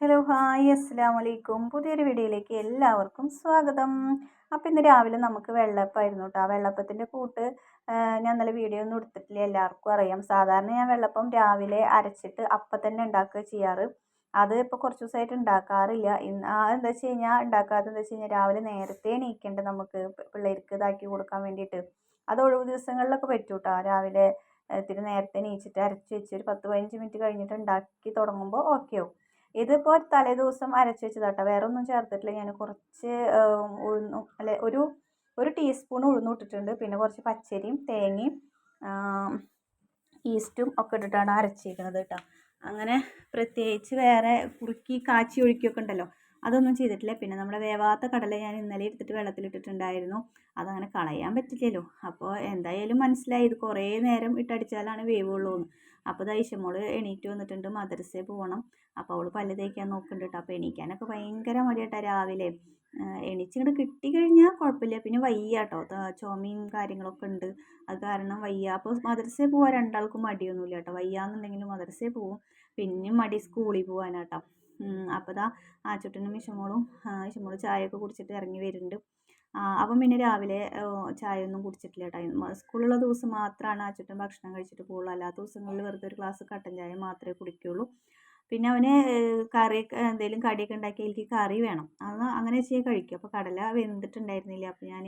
Hello hi അസ്സാം വലൈക്കും പുതിയൊരു വീഡിയോയിലേക്ക് എല്ലാവർക്കും സ്വാഗതം. അപ്പോൾ ഇന്ന് രാവിലെ നമുക്ക് വെള്ളപ്പമായിരുന്നു കേട്ടോ ആ വെള്ളപ്പത്തിന്റെ കൂട്ട് ഞാൻ നല്ല വീഡിയോ ഒന്നും എടുത്തിട്ടില്ല. എല്ലാവർക്കും അറിയാം. സാധാരണ ഞാൻ വെള്ളപ്പം രാവിലെ അരച്ചിട്ട് അപ്പം തന്നെ ഉണ്ടാക്കുക ചെയ്യാറ്. അത് ഇപ്പോൾ കുറച്ച് ദിവസമായിട്ട് ഉണ്ടാക്കാറില്ല. ഇന്ന് എന്താ വെച്ച് കഴിഞ്ഞാൽ ഉണ്ടാക്കാത്തത് എന്താ വെച്ച് കഴിഞ്ഞാൽ രാവിലെ നേരത്തെ എണീക്കേണ്ട നമുക്ക് പിള്ളേർക്ക് ഇതാക്കി കൊടുക്കാൻ വേണ്ടിയിട്ട്. അത് ഒഴിവ് ദിവസങ്ങളിലൊക്കെ പറ്റും കേട്ടോ രാവിലെ ഇത്തിരി നേരത്തെ എണീച്ചിട്ട് അരച്ച് വെച്ച് ഒരു പത്ത് പതിനഞ്ച് മിനിറ്റ് കഴിഞ്ഞിട്ട് ഉണ്ടാക്കി തുടങ്ങുമ്പോൾ ഓക്കെ ആവും. ഇതിപ്പോൾ തലേദിവസം അരച്ച് വെച്ചതാട്ടോ. വേറെ ഒന്നും ചേർത്തിട്ടില്ല. ഞാൻ കുറച്ച് ഉഴുന്നു അല്ലെ ഒരു ഒരു ടീസ്പൂൺ ഉഴുന്നു ഇട്ടിട്ടുണ്ട്. പിന്നെ കുറച്ച് പച്ചരിയും തേങ്ങയും ഈസ്റ്റും ഒക്കെ ഇട്ടിട്ടാണ് അരച്ചിരിക്കുന്നത് കേട്ടോ. അങ്ങനെ പ്രത്യേകിച്ച് വേറെ കുറുക്കി കാച്ചി ഒഴിക്കുകയൊക്കെ ഉണ്ടല്ലോ. അതൊന്നും ചെയ്തിട്ടില്ല. പിന്നെ നമ്മുടെ വേവാത്ത കടല ഞാൻ ഇന്നലെ എടുത്തിട്ട് വെള്ളത്തിലിട്ടിട്ടുണ്ടായിരുന്നു. അതങ്ങനെ കളയാൻ പറ്റില്ലല്ലോ. അപ്പോൾ എന്തായാലും മനസ്സിലായി. ഇത് കുറേ നേരം ഇട്ടടിച്ചാലാണ് വേവുള്ളൂ എന്ന് അപ്പോൾ ദൈശമോൾ എണീറ്റ് വന്നിട്ടുണ്ട് മദ്രസയിൽ പോകണം അപ്പോൾ അവൾ പല്ല് തേക്കാൻ നോക്കുന്നുണ്ട് കേട്ടോ. അപ്പോൾ എണീക്കാനൊക്കെ ഭയങ്കര മടിയാട്ടോ രാവിലെ. എണീച്ചിങ്ങോട്ട് കിട്ടിക്കഴിഞ്ഞാൽ കുഴപ്പമില്ല പിന്നെ വയ്യ കേട്ടോ. ചുമയും കാര്യങ്ങളൊക്കെ ഉണ്ട്. അത് കാരണം വയ്യ. അപ്പോൾ മദ്രസയിൽ പോകാൻ രണ്ടാൾക്കും മടിയൊന്നുമില്ല കേട്ടോ. വയ്യാന്നുണ്ടെങ്കിൽ മദ്രസയിൽ പോവും. പിന്നെ മടി സ്കൂളിൽ പോകാനാട്ടോ അപ്പോൾ ദാ ആച്ചുട്ടനും മിഷമോളും മിഷമോൾ ചായയൊക്കെ കുടിച്ചിട്ട് ഇറങ്ങി വരുന്നുണ്ട്. അപ്പം പിന്നെ രാവിലെ ചായ ഒന്നും കുടിച്ചിട്ടില്ല കേട്ടോ സ്കൂളുള്ള ദിവസം മാത്രമാണ് ആച്ചുട്ടൻ ഭക്ഷണം കഴിച്ചിട്ട് പോകുള്ളൂ അല്ലാത്ത ദിവസങ്ങളിൽ വെറുതെ ഒരു ഗ്ലാസ് കട്ടൻ ചായ മാത്രമേ കുടിക്കുകയുള്ളൂ പിന്നെ അവന് കറി എന്തെങ്കിലും കടിയൊക്കെ ഉണ്ടാക്കി എനിക്ക് കറി വേണം. അത് അങ്ങനെ വെച്ച് കഴിക്കും. അപ്പോൾ കടല വെന്തിട്ടുണ്ടായിരുന്നില്ല. അപ്പോൾ ഞാൻ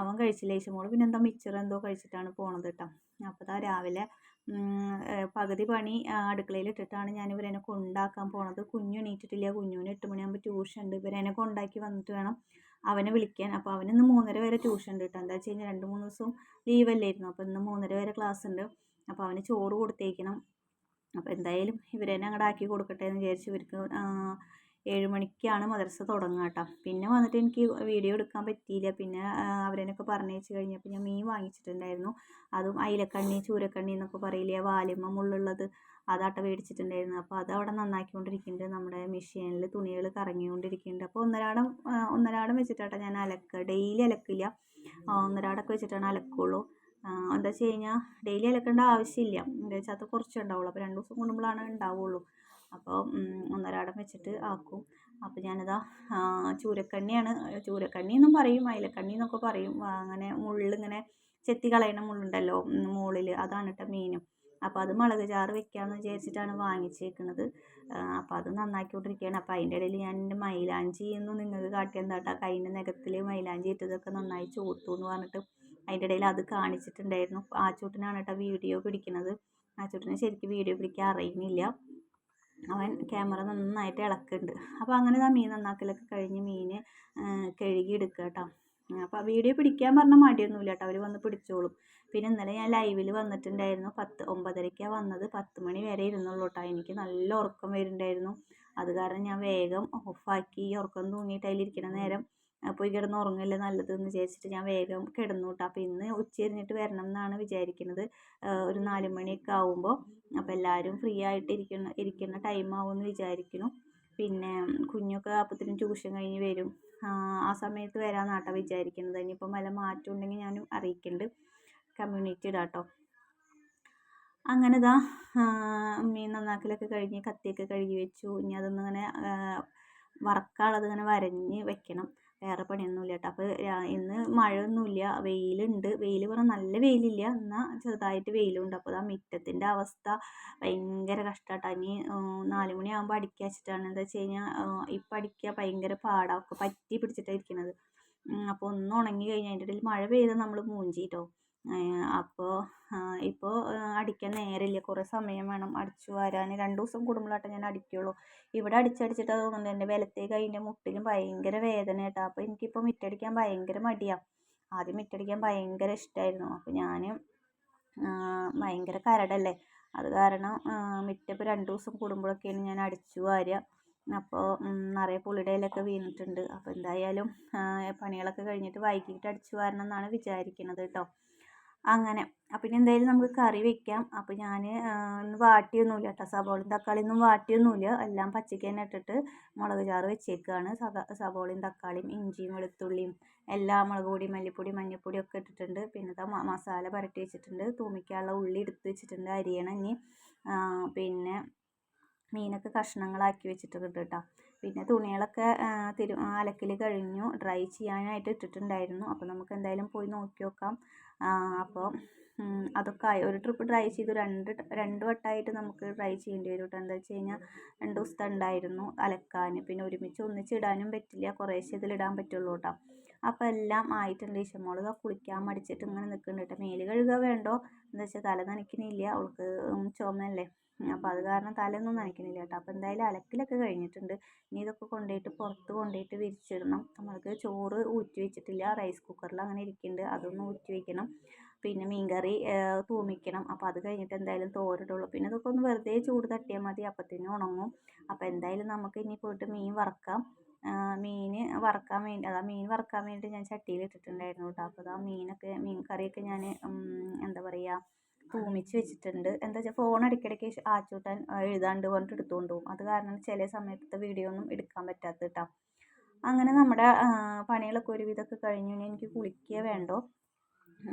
അവൻ കഴിച്ചില്ല. മോൾ പിന്നെ എന്താ മിച്ചർ എന്തോ കഴിച്ചിട്ടാണ് പോണത് കേട്ടോ അപ്പോൾ ഇതാ രാവിലെ പകുതി പണി അടുക്കളയിൽ ഇട്ടിട്ടാണ് ഞാൻ ഇവരെന്നെ കൊണ്ടാക്കാൻ പോണത്. കുഞ്ഞു എണീറ്റിട്ടില്ല. കുഞ്ഞുവിന് എട്ട് മണിയാകുമ്പോൾ ട്യൂഷൻ ഉണ്ട് ഇവരെന്നെ കൊണ്ടാക്കി വന്നിട്ട് വേണം അവനെ വിളിക്കാൻ. അപ്പോൾ അവനിന്ന് മൂന്നര വരെ ട്യൂഷൻ ഉണ്ട് കേട്ടോ എന്താ വെച്ച് കഴിഞ്ഞാൽ രണ്ട് മൂന്ന് ദിവസം ലീവല്ലായിരുന്നു അപ്പോൾ ഇന്ന് മൂന്നര വരെ ക്ലാസ് ഉണ്ട്. അപ്പോൾ അവന് ചോറ് കൊടുത്തേക്കണം. അപ്പോൾ എന്തായാലും ഇവരെന്നെ അങ്ങോട്ട് ആക്കി കൊടുക്കട്ടെ എന്ന് വിചാരിച്ച് ഇവർക്ക് ഏഴ് മണിക്കാണ് മദ്രസ തുടങ്ങുക കേട്ടോ പിന്നെ വന്നിട്ട് എനിക്ക് വീഡിയോ എടുക്കാൻ പറ്റിയില്ല. പിന്നെ അവരെന്നൊക്കെ പറഞ്ഞയച്ച് കഴിഞ്ഞപ്പോൾ ഞാൻ മീൻ വാങ്ങിച്ചിട്ടുണ്ടായിരുന്നു. അതും അയിലക്കണ്ണി ചൂരക്കണ്ണി എന്നൊക്കെ പറയില്ലേ വാലിമ്മ മുള്ളുള്ളത്. അതാട്ട മേടിച്ചിട്ടുണ്ടായിരുന്നു അപ്പോൾ അത് അവിടെ നന്നാക്കിക്കൊണ്ടിരിക്കുന്നുണ്ട്. നമ്മുടെ മെഷീനിൽ തുണികൾ കറങ്ങിക്കൊണ്ടിരിക്കുന്നുണ്ട്. അപ്പോൾ ഒന്നരാടം ഒന്നരാടം വെച്ചിട്ടാട്ടോ ഞാൻ അലക്കുക ഡെയിലി അലക്കില്ല. ഒന്നരാടൊക്കെ വെച്ചിട്ടാണ് അലക്കുള്ളൂ. എന്താ വെച്ച് കഴിഞ്ഞാൽ ഡെയിലി അലക്കേണ്ട ആവശ്യമില്ല. എന്താ വെച്ചാൽ അത് കുറച്ചേ ഉണ്ടാവുള്ളൂ. അപ്പോൾ രണ്ട് ദിവസം കൂടുമ്പോഴാണ് ഉണ്ടാവുള്ളൂ. അപ്പോൾ ഒന്നരാടം വെച്ചിട്ട് ആക്കും. അപ്പോൾ ഞാനിതാ ചൂരക്കണ്ണിയാണ് ചൂരക്കണ്ണി എന്നും പറയും അയിലക്കണ്ണി എന്നൊക്കെ പറയും. അങ്ങനെ മുള്ളിങ്ങനെ ചെത്തി കളയണ മുള്ളുണ്ടല്ലോ മുകളിൽ അതാണ് കേട്ടോ മീനും അപ്പോൾ അത് മുളക് ചാറ് വെക്കാമെന്ന് വിചാരിച്ചിട്ടാണ് വാങ്ങിച്ചേക്കുന്നത് അപ്പോൾ അത് നന്നാക്കിക്കൊണ്ടിരിക്കുകയാണ് അപ്പോൾ അതിന്റെ ഇടയിൽ ഞാൻ എന്റെ മൈലാഞ്ചി എന്ന് നിങ്ങൾക്ക് കാട്ടിയെന്താ കേട്ടോ കൈന്റെ നഖത്തിൽ മൈലാഞ്ചി ഇട്ടതൊക്കെ നന്നായി ചോർത്തു എന്ന് പറഞ്ഞിട്ട് അതിന്റെ ഇടയിൽ അത് കാണിച്ചിട്ടുണ്ടായിരുന്നു. ആച്ചൂട്ടനാണ് കേട്ടോ വീഡിയോ പിടിക്കുന്നത് ചൂട്ടിനെ ശരിക്കും വീഡിയോ പിടിക്കാൻ അറിയുന്നില്ല. അവൻ ക്യാമറ നന്നായിട്ട് ഇളക്കുന്നുണ്ട്. അപ്പോൾ അങ്ങനെ ആ മീൻ നന്നാക്കലൊക്കെ കഴിഞ്ഞ് മീൻ കഴുകി എടുക്കുക കേട്ടോ അപ്പോൾ വീഡിയോ പിടിക്കാൻ പറഞ്ഞാൽ മടിയൊന്നുമില്ല കേട്ടോ. അവർ വന്ന് പിടിച്ചോളും. പിന്നെ ഇന്നലെ ഞാൻ ലൈവിൽ വന്നിട്ടുണ്ടായിരുന്നു. പത്ത് ഒമ്പതരയ്ക്കാണ് വന്നത്. പത്ത് മണി വരെ ഇരുന്നുള്ളൂ കേട്ടോ എനിക്ക് നല്ല ഉറക്കം വരുന്നുണ്ടായിരുന്നു. അത് കാരണം ഞാൻ വേഗം ഓഫാക്കി ഉറക്കം തൂങ്ങിയിട്ട് ഇരിക്കുന്ന നേരം പോയി കിടന്ന് ഉറങ്ങല്ലേ നല്ലതെന്ന് വിചാരിച്ചിട്ട് ഞാൻ വേഗം കിടന്നു കേട്ടോ അപ്പോൾ ഇന്ന് ഉച്ചതിരിഞ്ഞിട്ട് വരണം എന്നാണ് വിചാരിക്കുന്നത് ഒരു നാല് മണിയൊക്കെ ആവുമ്പോൾ അപ്പോൾ എല്ലാവരും ഫ്രീ ആയിട്ട് ഇരിക്കുന്ന ഇരിക്കുന്ന ടൈം ആവുമെന്ന് വിചാരിക്കുന്നു. പിന്നെ കുഞ്ഞൊക്കെ അപ്പത്തിനും ട്യൂഷൻ കഴിഞ്ഞ് വരും. ആ സമയത്ത് വരാമെന്നാട്ടോ വിചാരിക്കുന്നത് ഇനിയിപ്പം വല്ല മാറ്റം ഉണ്ടെങ്കിൽ ഞാനും അറിയിക്കുന്നുണ്ട് കമ്മ്യൂണിറ്റി കേട്ടോ അങ്ങനെ ഇതാ മീൻ നന്നാക്കലൊക്കെ കഴുകി കത്തിയൊക്കെ കഴുകി വെച്ചു. ഇനി അതൊന്നിങ്ങനെ വറക്കാനുള്ളത് ഇങ്ങനെ വരഞ്ഞ് വെക്കണം. വേറെ പണിയൊന്നുമില്ല കേട്ടോ അപ്പോൾ ഇന്ന് മഴയൊന്നുമില്ല. വെയിലുണ്ട്. വെയിൽ പറഞ്ഞാൽ നല്ല വെയിലില്ല. എന്നാൽ ചെറുതായിട്ട് വെയിലുണ്ട്. അപ്പോൾ ആ മുറ്റത്തിന്റെ അവസ്ഥ ഭയങ്കര കഷ്ടമാട്ടോ ഇനി നാല് മണിയാകുമ്പോൾ വെച്ചിട്ടാണ്. എന്താ വെച്ച് കഴിഞ്ഞാൽ ഇപ്പം അടിക്കുക ഭയങ്കര പാടാണ് ഒക്കെ പറ്റി പിടിച്ചിട്ടാണ് ഇരിക്കുന്നത് അപ്പോൾ ഒന്ന് ഉണങ്ങി കഴിഞ്ഞാൽ അതിന്റെ ഇടയിൽ മഴ പെയ്താൽ നമ്മൾ മൂഞ്ചി കേട്ടോ അപ്പോൾ ഇപ്പോൾ അടിക്കാൻ നേരമില്ല. കുറേ സമയം വേണം അടിച്ചു വാരാൻ. രണ്ട് ദിവസം കൂടുമ്പോഴാട്ടോ ഞാൻ അടിക്കുകയുള്ളൂ ഇവിടെ അടിച്ചടിച്ചിട്ട് തോന്നുന്നുണ്ട് എന്റെ വലത്തെ കൈയിന്റെ മുട്ടിലും ഭയങ്കര വേദന കേട്ടോ. അപ്പോൾ എനിക്കിപ്പോൾ മിറ്റടിക്കാൻ ഭയങ്കര മടിയാണ് ആദ്യം മിറ്റടിക്കാൻ ഭയങ്കര ഇഷ്ടമായിരുന്നു അപ്പോൾ ഞാൻ ഭയങ്കര കരടല്ലേ. അത് കാരണം മിറ്റപ്പോൾ രണ്ട് ദിവസം കൂടുമ്പോഴൊക്കെയാണ് ഞാൻ അടിച്ചു വാരുക അപ്പോൾ നിറയെ പുളിയുടെ ഇലയൊക്കെ വീണിട്ടുണ്ട്. അപ്പോൾ എന്തായാലും പണികളൊക്കെ കഴിഞ്ഞിട്ട് വൈകിട്ട് അടിച്ചു വാരണം എന്നാണ് വിചാരിക്കുന്നത് കേട്ടോ. അങ്ങനെ. അപ്പം ഇനി എന്തായാലും നമുക്ക് കറി വെക്കാം. അപ്പോൾ ഞാൻ ഇന്ന് വാട്ടിയൊന്നുമില്ല കേട്ടോ സബോളയും തക്കാളിയൊന്നും വാട്ടിയൊന്നുമില്ല. എല്ലാം പച്ചയ്ക്ക് തന്നെ ഇട്ടിട്ട് മുളക് ചാറ് വെച്ചേക്കാണ്. സബോളയും തക്കാളിയും ഇഞ്ചിയും വെളുത്തുള്ളിയും എല്ലാ മുളക് പൊടി മല്ലിപ്പൊടി മഞ്ഞൾപ്പൊടി ഒക്കെ ഇട്ടിട്ടുണ്ട്. പിന്നെ മസാല പരട്ടി വെച്ചിട്ടുണ്ട്. തൂമിക്കാനുള്ള ഉള്ളി എടുത്ത് വെച്ചിട്ടുണ്ട് അരിയണം ഇനി. പിന്നെ മീനൊക്കെ കഷ്ണങ്ങളാക്കി വെച്ചിട്ടുണ്ട് കേട്ടോ പിന്നെ തുണികളൊക്കെ തിരു അലക്കൽ കഴിഞ്ഞു. ഡ്രൈ ചെയ്യാനായിട്ട് ഇട്ടിട്ടുണ്ടായിരുന്നു. അപ്പോൾ നമുക്ക് എന്തായാലും പോയി നോക്കി നോക്കാം. അപ്പോൾ അതൊക്കെ ആയി. ഒരു ട്രിപ്പ് ഡ്രൈ ചെയ്തു. രണ്ട് രണ്ട് വട്ടമായിട്ട് നമുക്ക് ഡ്രൈ ചെയ്യേണ്ടി വരും കേട്ടോ എന്താ വെച്ച് കഴിഞ്ഞാൽ രണ്ട് ദിവസത്തെ ഉണ്ടായിരുന്നു അലക്കാൻ. പിന്നെ ഒരുമിച്ച് ഒന്നിച്ചിടാനും പറ്റില്ല. കുറേശ്ശെ ഇതിലിടാൻ പറ്റുള്ളൂ കേട്ടോ അപ്പോൾ എല്ലാം ആയിട്ടുണ്ട്. ഈശമോൾ കുളിക്കാൻ മടിച്ചിട്ട് ഇങ്ങനെ നിൽക്കുന്നുണ്ട് കേട്ടോ മേൽ കഴുകുക വേണ്ടോ? എന്താ വെച്ചാൽ തല നനയ്ക്കണില്ല. അവൾക്ക് ചുമയല്ലേ. അപ്പോൾ അത് കാരണം തലയൊന്നും നനയ്ക്കണില്ല കേട്ടോ അപ്പോൾ എന്തായാലും അലക്കിലൊക്കെ കഴിഞ്ഞിട്ടുണ്ട്. ഇനി ഇതൊക്കെ കൊണ്ടുപോയിട്ട് പുറത്ത് കൊണ്ടുപോയിട്ട് വിരിച്ചിടണം. നമ്മൾക്ക് ചോറ് ഊറ്റി വെച്ചിട്ടില്ല. റൈസ് കുക്കറിൽ അങ്ങനെ ഇരിക്കുന്നുണ്ട്. അതൊന്ന് ഊറ്റി വെക്കണം. പിന്നെ മീൻകറി തൂമിക്കണം. അപ്പോൾ അത് കഴിഞ്ഞിട്ട് എന്തായാലും തോരിടുള്ളൂ. പിന്നെ ഇതൊക്കെ ഒന്ന് വെറുതെ ചൂട് തട്ടിയാൽ മതി. അപ്പത്തിന് ഉണങ്ങും. അപ്പോൾ എന്തായാലും നമുക്ക് ഇനി പോയിട്ട് മീൻ വറക്കാം. മീൻ വറക്കാൻ വേണ്ടി അതാ മീൻ വറക്കാൻ വേണ്ടി ഞാൻ ചട്ടിയിൽ ഇട്ടിട്ടുണ്ടായിരുന്നു കേട്ടോ. അപ്പോൾ അതാ മീനൊക്കെ മീൻ കറിയൊക്കെ ഞാൻ എന്താ പറയുക തൂമിച്ച് വെച്ചിട്ടുണ്ട്. എന്താ വെച്ചാൽ ഫോൺ ഇടയ്ക്കിടയ്ക്ക് ആച്ചൂട്ടാൻ എഴുതാണ്ട് പറഞ്ഞിട്ട് എടുത്തുകൊണ്ട് പോകും. അത് കാരണം ചില സമയത്തെ വീഡിയോ ഒന്നും എടുക്കാൻ പറ്റാത്ത കേട്ടോ. അങ്ങനെ നമ്മുടെ പണികളൊക്കെ ഒരുവിധമൊക്കെ കഴിഞ്ഞു. എനിക്ക് കുളിക്കുക വേണ്ടോ?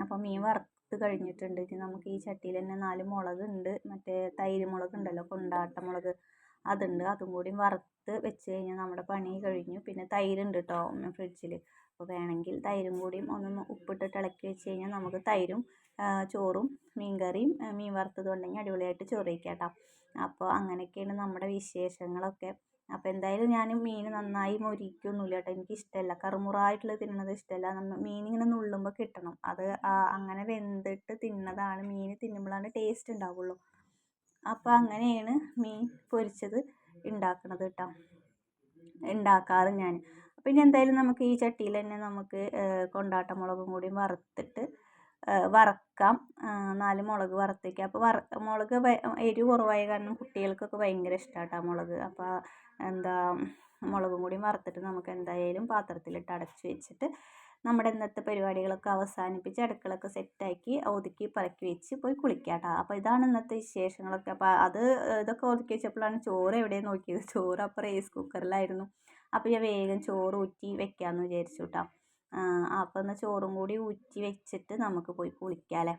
അപ്പോൾ മീൻ വറുത്ത് കഴിഞ്ഞിട്ടുണ്ട്. ഇനി നമുക്ക് ഈ ചട്ടിയിൽ തന്നെ നാല് മുളക് ഉണ്ട് മറ്റേ തൈര് മുളക് ഉണ്ടല്ലോ കൊണ്ടാട്ട മുളക്. അതുണ്ട്. അതും കൂടി വറുത്ത് വെച്ച് കഴിഞ്ഞാൽ നമ്മുടെ പണി കഴിഞ്ഞു. പിന്നെ തൈരുണ്ട് കേട്ടോ ഫ്രിഡ്ജിൽ അപ്പോൾ വേണമെങ്കിൽ തൈരും കൂടിയും ഒന്ന് ഉപ്പിട്ടിട്ട് ഇളക്കി വെച്ച് കഴിഞ്ഞാൽ നമുക്ക് തൈരും ചോറും മീൻ കറിയും മീൻ വറുത്തതും ഉണ്ടെങ്കിൽ അടിപൊളിയായിട്ട് ചോറ് കഴിക്കാം കേട്ടോ അപ്പോൾ അങ്ങനെയൊക്കെയാണ് നമ്മുടെ വിശേഷങ്ങളൊക്കെ. അപ്പോൾ എന്തായാലും ഞാൻ മീൻ നന്നായി മൊരിക്കൊന്നുമില്ല കേട്ടോ. എനിക്ക് ഇഷ്ടമല്ല കറുമുറായിട്ടുള്ളത് തിന്നണത് ഇഷ്ടമല്ല നമ്മൾ മീൻ ഇങ്ങനെ നുള്ളുമ്പോൾ കിട്ടണം. അത് അങ്ങനെ വെന്തിട്ട് തിന്നതാണ്. മീൻ തിന്നുമ്പോഴാണ് ടേസ്റ്റ് ഉണ്ടാവുള്ളൂ. അപ്പോൾ അങ്ങനെയാണ് മീൻ പൊരിച്ചത് ഉണ്ടാക്കണത് കേട്ടോ ഉണ്ടാക്കാറ് ഞാൻ. പിന്നെ എന്തായാലും നമുക്ക് ഈ ചട്ടിയിൽ തന്നെ നമുക്ക് കൊണ്ടാട്ട മുളകും കൂടി വറുത്തിട്ട് വറക്കാം. നാല് മുളക് വറുത്തേക്കാം. അപ്പോൾ വറ മുളക് എരിവ് കുറവായ കാരണം കുട്ടികൾക്കൊക്കെ ഭയങ്കര ഇഷ്ടമാട്ടാ മുളക്. അപ്പോൾ എന്താ മുളകും കൂടി വറുത്തിട്ട് നമുക്ക് എന്തായാലും പാത്രത്തിലിട്ട് അടച്ച് വെച്ചിട്ട് നമ്മുടെ ഇന്നത്തെ പരിപാടികളൊക്കെ അവസാനിപ്പിച്ച് അടുക്കളൊക്കെ സെറ്റാക്കി ഒതുക്കി പറക്കി വെച്ച് പോയി കുളിക്കാം കേട്ടോ അപ്പോൾ ഇതാണ് ഇന്നത്തെ വിശേഷങ്ങളൊക്കെ. അപ്പോൾ അത് ഇതൊക്കെ ഒതുക്കി വെച്ചപ്പോഴാണ് ചോറ് എവിടെയും നോക്കിയത്? ചോറ് അപ്പോൾ റൈസ് കുക്കറിലായിരുന്നു. അപ്പോൾ ഞാൻ വേഗം ചോറ് ഊറ്റി വെക്കാമെന്ന് വിചാരിച്ചു കേട്ടോ അപ്പോൾ എന്നാൽ ചോറും കൂടി ഊറ്റി വെച്ചിട്ട് നമുക്ക് പോയി കുളിക്കാം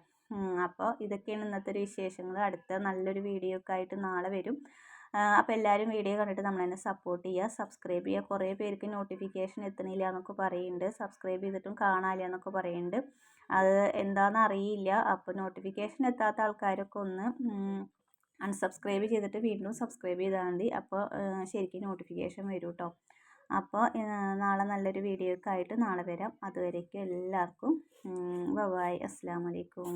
അപ്പോൾ ഇതൊക്കെയാണ് ഇന്നത്തെ ഒരു വിശേഷങ്ങൾ. അടുത്ത നല്ലൊരു വീഡിയോ ഒക്കെ ആയിട്ട് നാളെ വരും. അപ്പോൾ എല്ലാവരും വീഡിയോ കണ്ടിട്ട് നമ്മളെന്നെ സപ്പോർട്ട് ചെയ്യുക സബ്സ്ക്രൈബ് ചെയ്യുക കുറേ പേർക്ക് നോട്ടിഫിക്കേഷൻ എത്തണില്ല എന്നൊക്കെ പറയുന്നുണ്ട് സബ്സ്ക്രൈബ് ചെയ്തിട്ടും കാണാനില്ല എന്നൊക്കെ പറയുന്നുണ്ട് അത് എന്താണെന്ന് അറിയില്ല. അപ്പോൾ നോട്ടിഫിക്കേഷൻ എത്താത്ത ആൾക്കാരൊക്കെ ഒന്ന് അൺസബ്സ്ക്രൈബ് ചെയ്തിട്ട് വീണ്ടും സബ്സ്ക്രൈബ് ചെയ്താൽ മതി. അപ്പോൾ ശരിക്കും നോട്ടിഫിക്കേഷൻ വരും കേട്ടോ അപ്പോൾ നാളെ നല്ലൊരു വീഡിയോ ആയിട്ട് നാളെ വരാം. അതുവരേക്കും എല്ലാവർക്കും ബൈ അസ്സാം വലൈക്കും